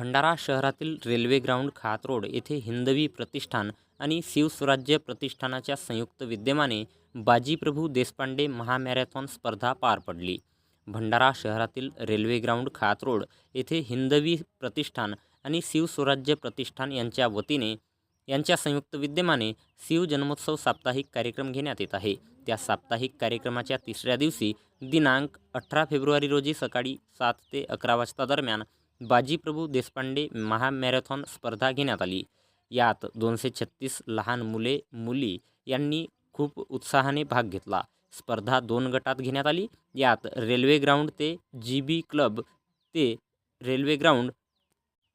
भंडारा शहरातील railway ground खात road येथे हिंदवी प्रतिष्ठान आणि शिवस्वराज्य प्रतिष्ठानाच्या संयुक्त विद्यमाने बाजीप्रभू देशपांडे महामॅरेथॉन स्पर्धा पार पडली. भंडारा शहरातील रेल्वे ग्राउंड खात रोड येथे हिंदवी प्रतिष्ठान आणि शिवस्वराज्य प्रतिष्ठान यांच्या वतीने यांच्या संयुक्त विद्यमाने शिव जन्मोत्सव साप्ताहिक कार्यक्रम घेण्यात येत आहे. त्या साप्ताहिक कार्यक्रमाच्या तिसऱ्या दिवशी दिनांक अठरा फेब्रुवारी रोजी सकाळी सात ते अकरा वाजता दरम्यान बाजीप्रभू देशपांडे महामॅरेथॉन स्पर्धा घेण्यात आली. यात दोनशे छत्तीस लहान मुले मुली यांनी खूप उत्साहाने भाग घेतला. स्पर्धा दोन गटात घेण्यात आली. यात रेल्वे ग्राउंड ते जी बी क्लब ते रेल्वे ग्राउंड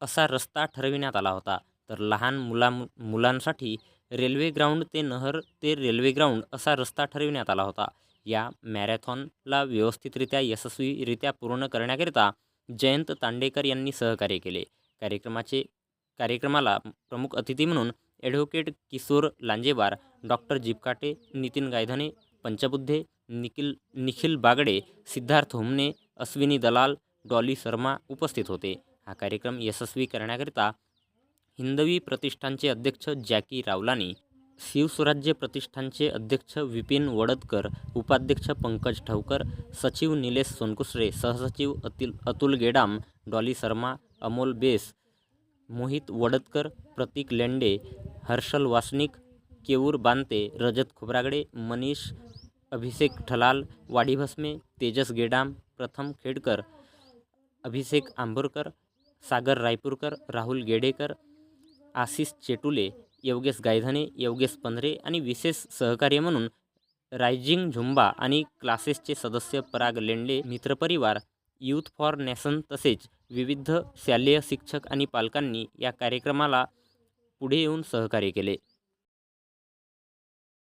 असा रस्ता ठरविण्यात आला होता. तर लहान मुला मुलांसाठी रेल्वे ग्राउंड ते नहर ते रेल्वे ग्राउंड असा रस्ता ठरविण्यात आला होता. या मॅरेथॉनला व्यवस्थितरित्या यशस्वीरित्या पूर्ण करण्याकरिता जयंत तांडेकर यांनी सहकार्य केले. कार्यक्रमाचे कार्यक्रमाला प्रमुख अतिथी म्हणून ॲडव्होकेट किशोर लांजेवार डॉक्टर जिपकाटे नितीन गायधने पंचबुद्धे निखिल निखिल बागडे सिद्धार्थ होमने अश्विनी दलाल डॉली शर्मा उपस्थित होते. हा कार्यक्रम यशस्वी करण्याकरिता हिंदवी प्रतिष्ठानचे अध्यक्ष जॅकी रावलानी शिवस्वराज्य प्रतिष्ठानचे अध्यक्ष विपिन वडदकर उपाध्यक्ष पंकज ठवकर सचिव निलेश सोनकुसरे सहसचिव अतिल अतुल गेडाम डॉली शर्मा अमोल बेस मोहित वडदकर प्रतीक लेंडे हर्षल वासनिक केऊर बांते रजत खोब्रागडे मनीष अभिषेक ठलाल वाढीभस्मे तेजस गेडाम प्रथम खेडकर अभिषेक आंबोरकर सागर रायपूरकर राहुल गेडेकर आशिष चेटुले योगेश गायधने योगेश पंधरे आणि विशेष सहकार्य म्हणून रायझिंग झुंबा आणि क्लासेसचे सदस्य पराग लेंडे मित्रपरिवार यूथ फॉर नॅशन तसेच विविध शालेय शिक्षक आणि पालकांनी या कार्यक्रमाला पुढे येऊन सहकार्य केले.